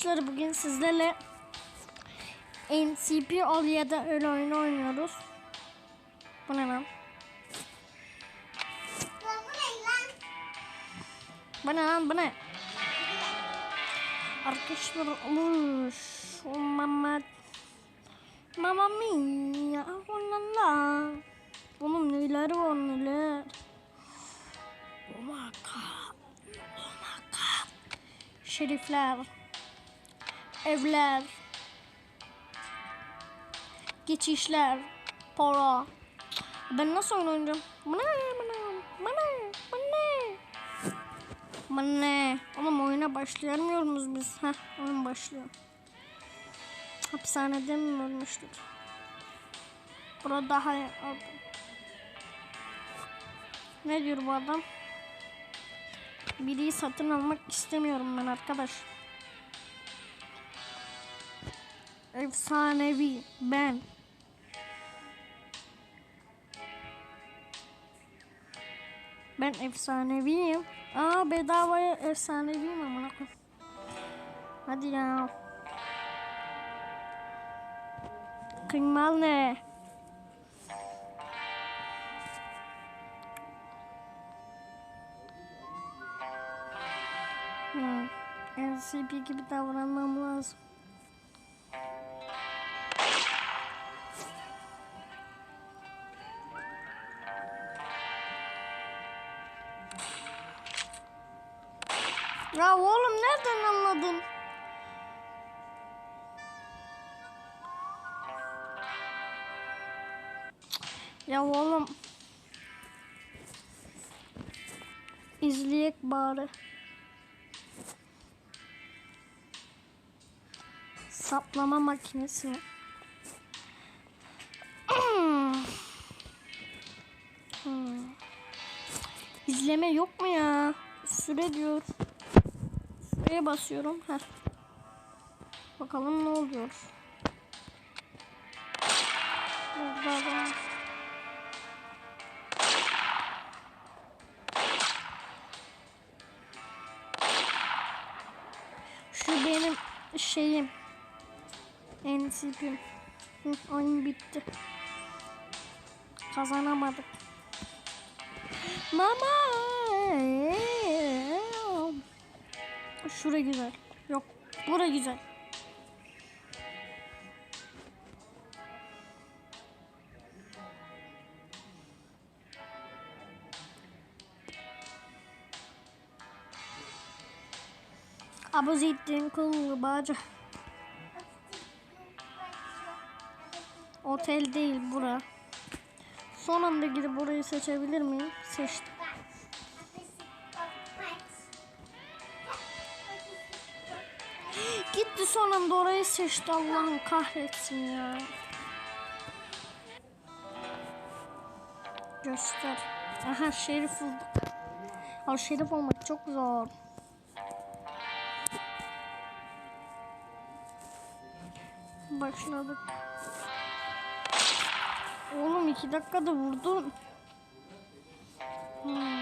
Arkadaşlar bugün sizlerle NCP ol ya da öyle oyunu oynuyoruz. Bu ne lan? Bu ne lan? Bu ne? Arkadaşlar olmuş. O mama Mama mia la Oğlum neler var neler. Oh my god. Oh my god. Şerifler. Evler. Geçişler. Para. Ben nasıl oynayacağım? Bu ne? Bu ne? Bu ne? Bu? Oğlum oyuna başlayamıyor muyuz biz? Heh oyun başlıyor. Hapishanede mi ölmüştük? Burada daha... Ne diyor bu adam? Biriyi satın almak istemiyorum ben arkadaş. Efsanevi ben. Ben efsaneviyim. Aa bedavaya efsaneviyim amına koyayım. Hadi ya. Kıymal ne? Hmm. NCP gibi davranmam lazım. Ya oğlum nereden anladın? Ya oğlum. İzleyek bari. Saplama makinesi. Hmm. Hmm. İzleme yok mu ya? Süre diyor. Süreye basıyorum. Heh. Bakalım ne oluyor. Burada adam. Şu benim şeyim. NCP'm. Hı, Oyun bitti. Kazanamadık. Mama. Şura güzel. Yok. Bura güzel. Abuzittin kulu bacı. Otel değil bura. Son anda gidip burayı seçebilir miyim? Seçtim. Gitti son anda orayı seçti Allah'ım kahretsin ya. Göster. Aha şerif bulduk. Al şerif olmak çok zor. Başladık. Oğlum iki dakikada vurdun. Hmm. Hmm.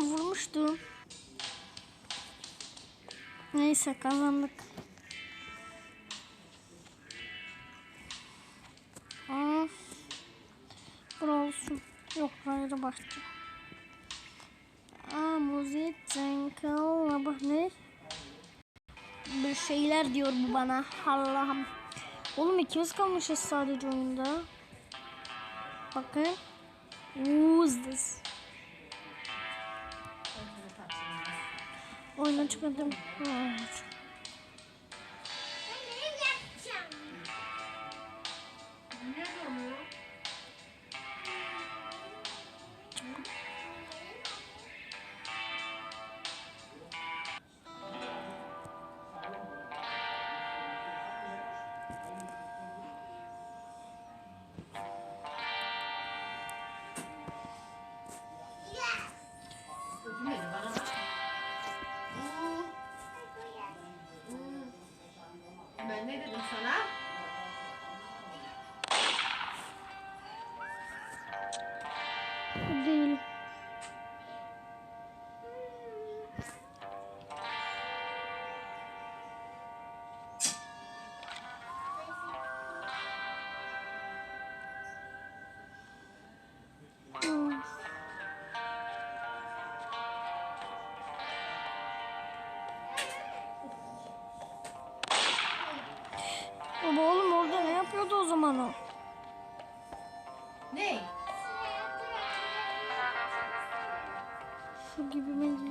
Ben vurmuştum. Neyse kazandık. Aa, bura olsun. Yok hayır bahçe. Aa müzik bak ne? Bir şeyler diyor bu bana. Allah'ım. Oğlum ikimiz kalmışız sadece oyunda. Bakın. Who's this? Oyuna çıkmadım. Evet. Ben Ee, ne dedim sana? Değil. Yapıyordu o zaman o? Ne? Su gibi mi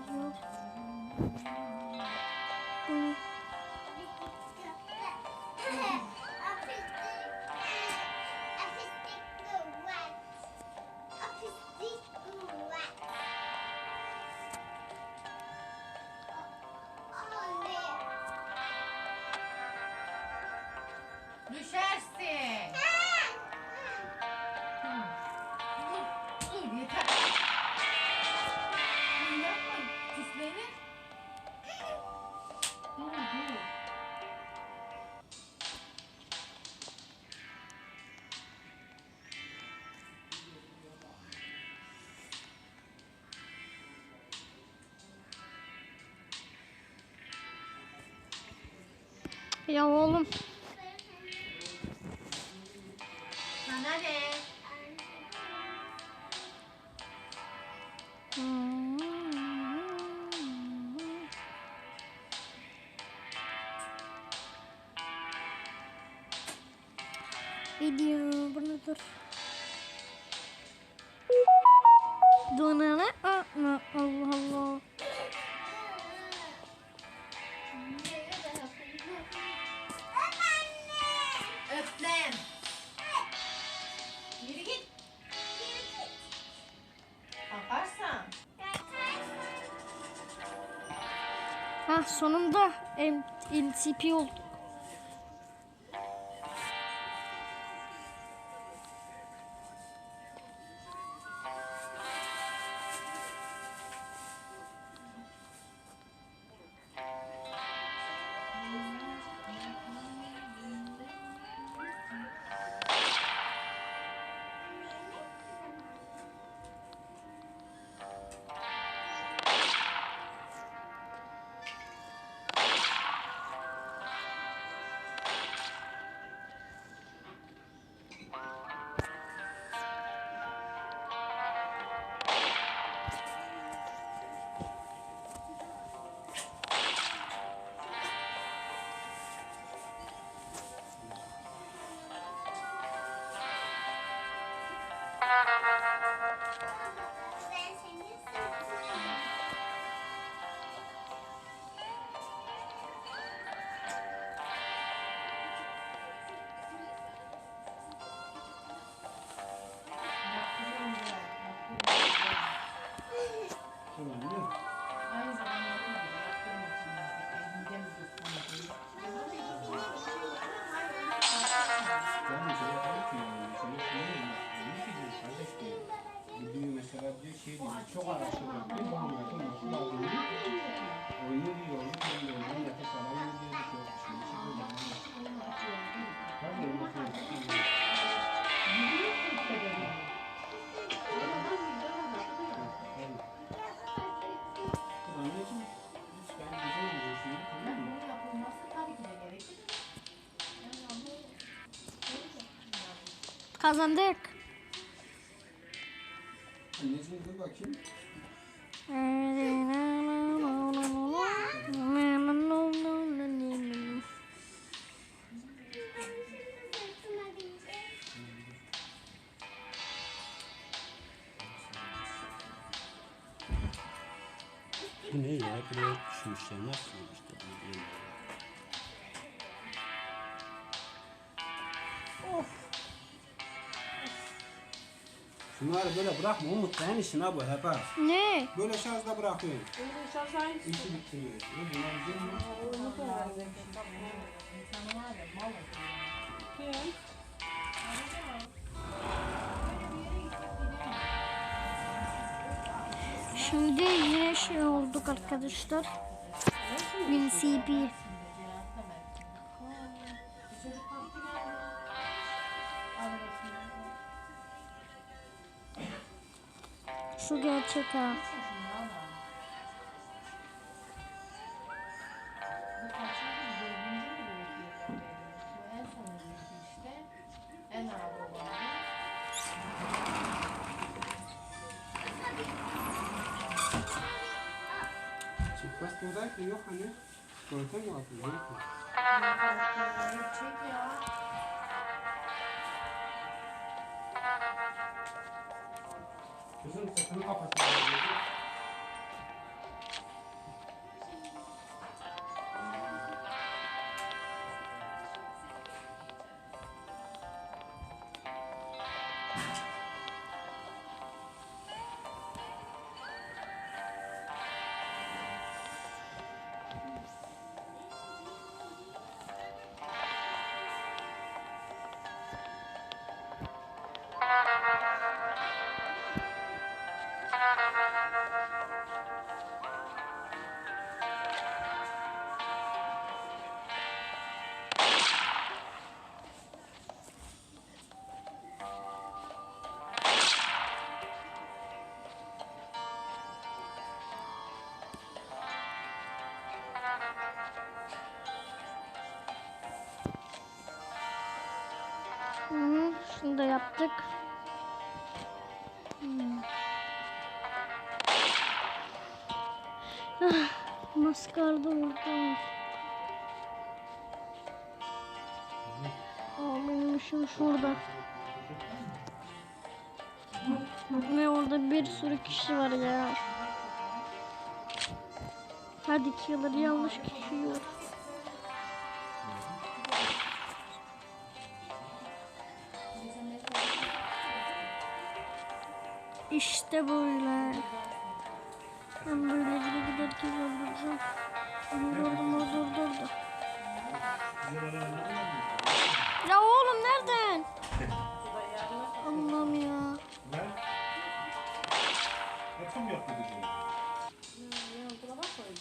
ya oğlum sonunda M LCP oldu. Şey şey. Kazandık. Anneciğim dur bakayım. Bu ne ya? Buraya düşmüşler. Nasıl işte? Şunları böyle bırakma Umut senin işin ha bu hep ha. Ne? Böyle şarjda bırakıyorsun. İşi bitiriyor. Bunlar güzel mi? Şimdi yine şey olduk arkadaşlar. LCP. Şu buğday ki yok hani. Protein mi atıyor? Çek ya. Kızım sesini kapatın. Şunu da yaptık. Hmm. Ah, maskarda orada. Aa, benim işim şurada. Ve orada bir sürü kişi var ya. Hadi killer yanlış kişi yiyor. İşte böyle. Ben böyle gide giderken öldüreceğim. Onu gördüm. Ya oğlum nereden? Allah'ım ya.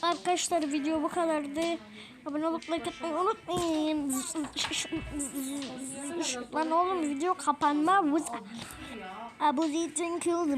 Arkadaşlar video bu kadardı. Abone olup like atmayı unutmayın. Lan oğlum video kapanma. Bu... Abu Zeytin Kıldı.